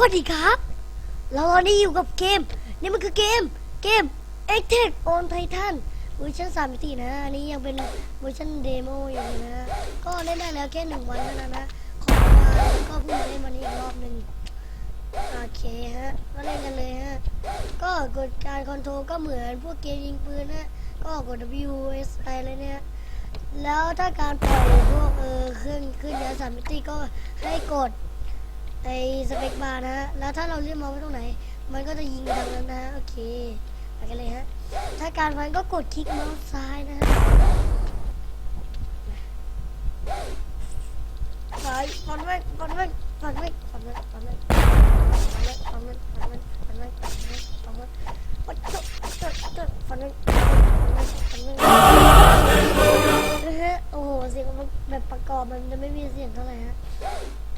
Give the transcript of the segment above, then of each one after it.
วัสดีครับ เราตอนนี้อยู่กับเกม นี่มันคือเกม เกม e x t e c on Titan เวอร์ชัน3มิตินะ อันนี้ยังเป็นเวอร์ชันเดโมอยู่นะ ก็เล่นได้แล้วแค่หนึ่งวันเท่านั้นนะ ขอมาก็เพิ่งมาเล่นวันนี้อีกรอบหนึ่งโอเคฮะ ก็เล่นกันเลยฮะ ก็กดการคอนโทรลก็เหมือนพวกเกมยิงปืนนะ ก็กด W S I อะไรเนี่ยแล้วถ้าการปล่อยพวกเออขึ้นขึ้นยานสามมิติก็ให้กด ไอสเปกบาร์นะฮะ แล้วถ้าเราเลื่อนมาไว้ตรงไหน มันก็จะยิงทางนั้นนะฮะโอเคไปกันเลยฮะ ถ้าการฟันก็กดคลิกเมาส์ซ้ายนะฮะซ้ายฟันแม่งฟันแม่งฟันแม่งฟันแม่งฟันแม่งฟันแม่งฟันแม่งฟันแม่งฟันแม่งฟันแม่งฟันแม่งฟันแม่งฟันแม่งนะฮะ โอ้โหเสียงมันแบบประกอบมันจะไม่มีเสียงเท่าไหร่ฮะ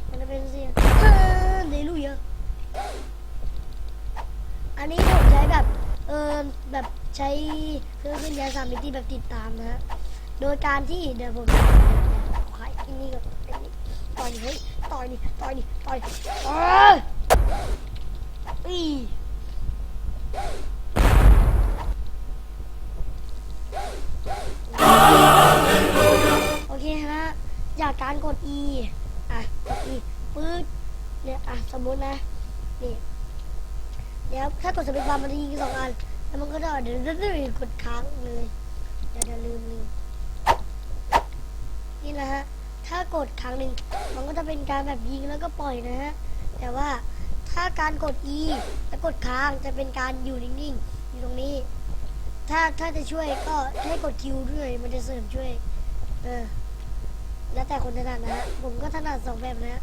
มันจะเป็นเสียงฮาเลลูยอันนี้ผมใช้แบบเออแบบใช้เครื่องขึ้นยาสามมิติแบบติดตามนะฮะโดยการที่เดี๋ยวผมขายอันนี้ก่อนอันนี้ต่อยเฮ้ยต่อยนี่ต่อยนี่ต่อยเอออีโอเคฮะจากการกด E อะกด E ปื๊ดเนี่ยอะสมมุตินะนี่เดี๋ยวถ้ากดสเปซบาร์มันจะยิงสองอันแล้วมันก็จะเดี๋ยวเดี๋ยวเดี๋ยวกดค้างเลยเดี๋ยวเดี๋ยวลืมลืมนี่นะฮะถ้ากดครั้งหนึ่งมันก็จะเป็นการแบบยิงแล้วก็ปล่อยนะฮะแต่ว่าถ้าการกด E แล้วกดค้างจะเป็นการอยู่นิ่งๆอยู่ตรงนี้ ถ้าถ้าจะช่วยก็ให้กดคิวด้วยมันจะเสริมช่วยเออ แล้วแต่คนถนัดนะฮะผมก็ถนัดสองแบบนะฮะ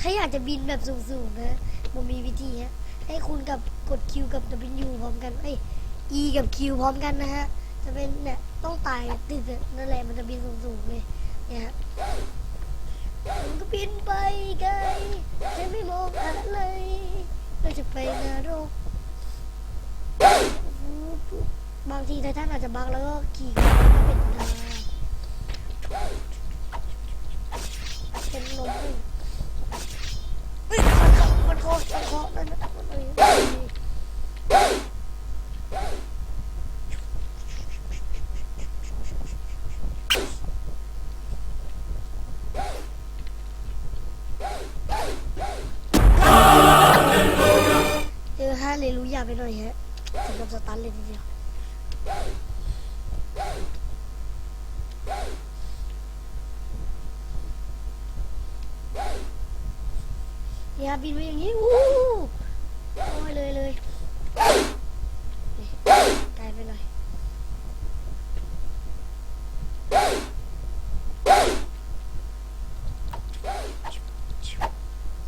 ถ้าอยากจะบินแบบสูงๆนะ ผมมีวิธีฮะ ให้คุณกับกด Q กับ W พร้อมกันเอ้ย E กับ Q พร้อมกันนะฮะ จะเป็นเนี่ยต้องตายติดๆนั่นแหละมันจะบินสูงๆเลยเนี่ยฮะมันก็บินไปไกลฉันไม่มองอะไรเราจะไปนรกบางทีไททันอาจจะบักแล้วก็ขี่ก็เป็นทางเป็น ลมเลยเฮ้ยมันเคาะมันเคาะมันเคาะมันเอ้ยเจอฮาเลลูยาไปหน่อยฮะถึงกับสตันเลยทีเดียว เนี่ยบินไปอย่างนี้วู้โอ้ยเลยเลยนี่ไกลไปหน่อย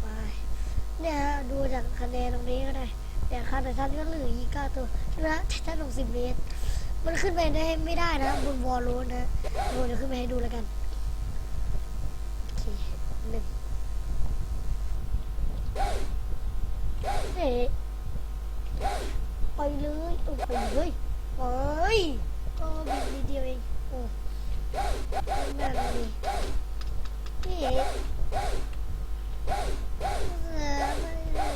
ไปเนี่ยดูจากคะแนนตรงนี้ก็ได้แต่ค่าแต่ท่านก็เหลืออีกเก้าตัวนะท่านหกสิบเมตร มันขึ้นไปได้ไม่ได้นะบนวอลโลนนะเดี๋ยวเดี๋ยวขึ้นไปให้ดูแล้วกันโอเคหนึ่ง เอ๊ะ ไปเลยเออไปเลยไปก็บินนิดเดียวเองโอ้นั่นเลยนี่เอ๊ะเออไม่ได้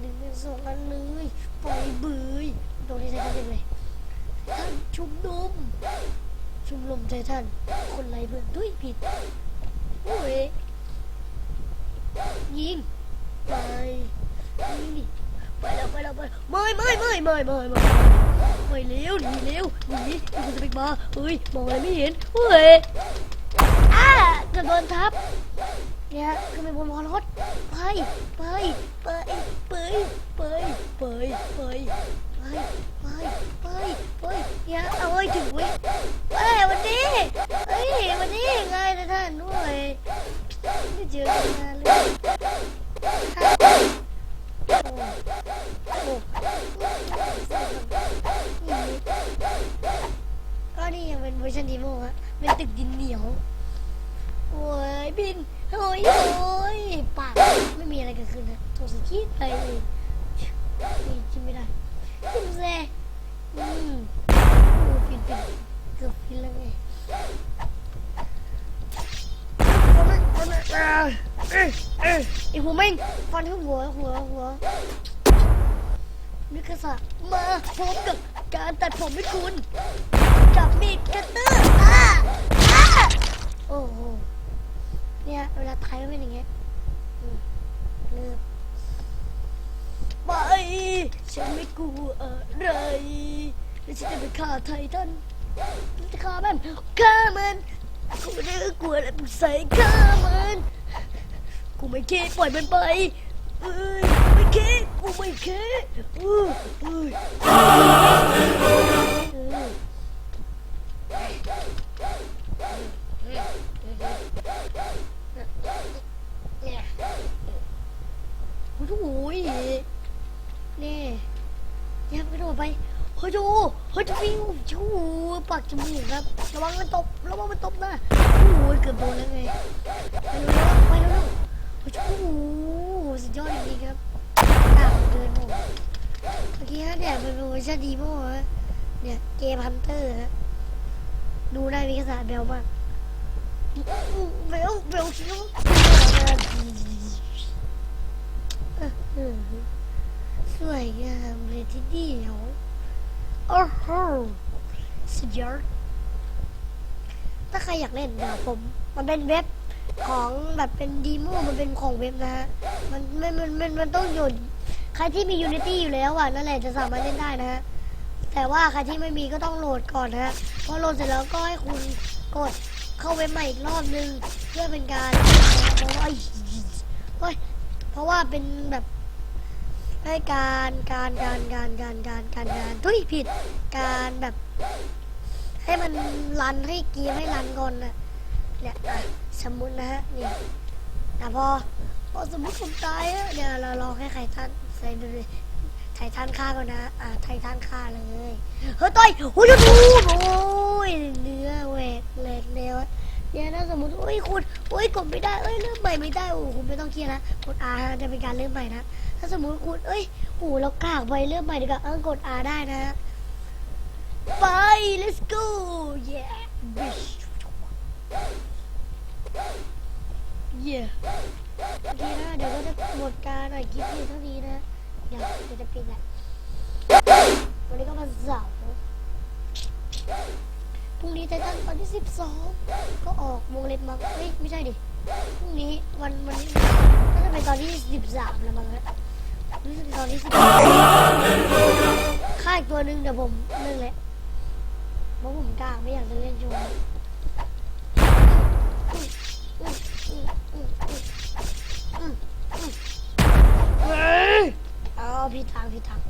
หนึ่งเป็นสองอันเลยไปเบืยตรงนี้ใช้กันเต็มเลยท่านชุมนุมชุมนุมใจท่าน คนไรเบื่อด้วยผิด โอ้ย ยิงไปยิงดิไปแล้วไปแล้วไปไม่ไม่ไม่ไม่ไม่ไม่ไปเร็วหนีเร็วหนีมันจะไปมาเฮ้ยมองอะไรไม่เห็นเฮ้ยอ้าจะโดนทับเนี่ยขึ้นไปบนวอลรถไปไปไปไปไปไปไปไปไปไปไปเนี่ยเอาไว้ถึงเว้ยเอ้ยวันนี้เอ้ยวันนี้ไงนะท่านด้วยไม่เจอกันนานเลยโอ้โอ้ก็นี่ยังเป็นเว อร์ชันดีโมฮะเป็นตึกดินเหนียว โอ้ยบิน โอ้ยโอ้ยปากไม่มีอะไรเกิดขึ้นนะโทรสกีดไปเองนี่กินไม่ได้กินแซ่อืมโอ้ปิดปิดเกือบปิดแล้วไงเอ้ยเอ้ยไอหัวแม่งฟันเข้าหัวหัวหัวมิคาสะมาพร้อมกับการตัดผมให้คุณ กับมีดคัตเตอร์อ่าอ่าโอ้โหเนี่ยเวลาไทยมันเป็นอย่างเงี้ยอืมเริ่มไม่ฉันไม่กลัวอะไร แล้วฉันจะไปฆ่าไททันฉันจะฆ่ามันฆ่ามันกูไม่ได้กลัวอะไรมึงใส่ฆ่ามันกูไม่คิดปล่อยมันไปเอ้ยไม่คิดกูไม่เคเอ้ยเอ้ยเอ้ย เนี่ยโอ้โหนี่เนี่ยกระโดดไปเฮ้ยดูเฮ้ยฟิวชูปากจมูกครับระวังมันตบระวังมันตบนะโอ้โหเกือบโดนแล้วไงไปเร็วไปเร็วๆเฮ้ยชูสุดยอดจริงครับตามเดินผมเมื่อกี้ฮะเนี่ยมันเป็นเวอร์ชันดีโม่ฮะเนี่ยเกมฮันเตอร์ฮะดูได้มีกระสาเบลมากเบลเบลคิวสวยงามเลยทีเดียว โอ้โหสุดยอดถ้าใครอยากเล่นเดี๋ยวผม มันเป็นเว็บของแบบเป็นดีโมมันเป็นของเว็บนะฮะมันมันมันมันมันต้องอยู่ใครที่มี Unity อยู่แล้วอะนั่นแหละจะสามารถเล่นได้นะฮะแต่ว่าใครที่ไม่มีก็ต้องโหลดก่อนนะฮะพอโหลดเสร็จแล้วก็ให้คุณกดเข้าเว็บใหม่อีกรอบนึงเพื่อเป็นการเพราะว่าเพราะว่าเป็นแบบ ให้การการการการการการการการทุยผิดการแบบ ให้มันรันให้เกียร์ให้รันก่อนนะเนี่ยสมมุตินะฮะนี่อ่พอพอสมมติผมตายอะเดี๋ยวเราลองให้ใครท่านใส่ดูดิไททันฆ่าก่อนนะ อะไททันฆ่าเลย เฮ้ยต่อยโอ้ยดูโอ้ยเนื้อแหวกแหลกแนว เนี่ยถ้าสมมติโอ้ยคุณโอ้ยกดไม่ได้เอ้ยเริ่มใหม่ไม่ได้โอ้คุณไม่ต้องเครียดนะกด R จะเป็นการเริ่มใหม่นะถ้าสมมติคุณเอ้ยโอ้เรากากไปเริ่มใหม่ดีกว่าเออกด R ได้นะไป let's go yeah yeah โอเคนะเดี๋ยวก็จะหมดการหน่อยคลิปเพียงเท่านี้นะเดี๋ยวเดี๋ยวจะปิดแหละวันนี้ก็วันเสาร์ พรุ่งนี้ไททันตอนที่12ก็ออกวงเล็บมาเฮ้ยไม่ใช่ดิพรุ่งนี้วันวันนี้น่าจะเป็นตอนที่13แล้วมั้งฮะรู้สึกตอนที่13ค่าอีกตัวหนึ่งเดี๋ยวผมเล่นเลยเพราะผมกล้าไม่อยากจะเล่นโชว์เฮ้ยเอาผิดทางผิดทาง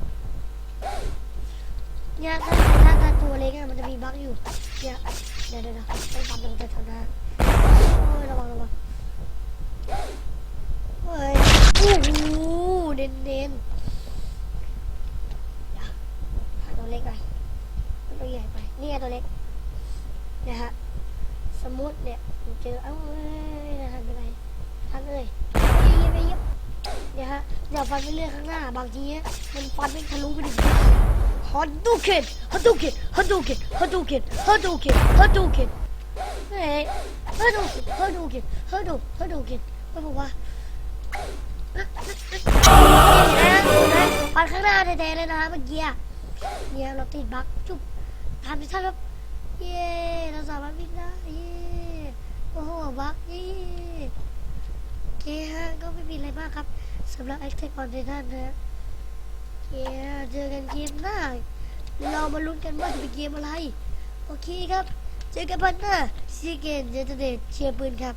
เนี่ยถ้าถ้าถ้าตัวเล็กอะมันจะมีบั๊กอยู่เนี่ยเดี๋ยวเดี๋ยวเดี๋ยวต้องปั๊มตรงแถวๆหน้าโอ้ยระวังระวังเฮ้ยโอ้โหเน้นเน้นเดี๋ยตัวเล็กก่อนมันตัวใหญ่ไปนี่ไงตัวเล็กเนี่ยฮะสมมุติเนี่ยผมเจอเอ้าเอ้ยนะฮะเป็นไรท่านเอ้ย เนี่ยฮะอย่าฟันไปเรื่อยข้างหน้า บางทีอะมันฟันไม่ทะลุไปถึงฮัดดูเกตฮัดดูเกตฮัดดูเกตฮัดดูเกตฮัดดูเกตฮัดดูเกตเฮ้ยฮัดดูเกตฮัดดูเกตฮัดดูฮัดดูเกตมันบอกว่าฟันข้างหน้าแท้ๆเลยนะเมื่อกี้เนี่ยเราติดบั๊กจุ๊บทำไปท่านแบบเย้เราสามารถวิ่งได้เย้โอ้โหบั๊กเย้โอเค ฮะ ก็ไม่มีอะไรมากครับสำหรับแอคเทคออนเทนต์นะเคเจอกันเกมหน้า เรามาลุ้นกันว่าจะเป็นเกมอะไร โอเคครับ เจอกันพันหน้าซีเกนเจเจเดเชียร์ปืนครับ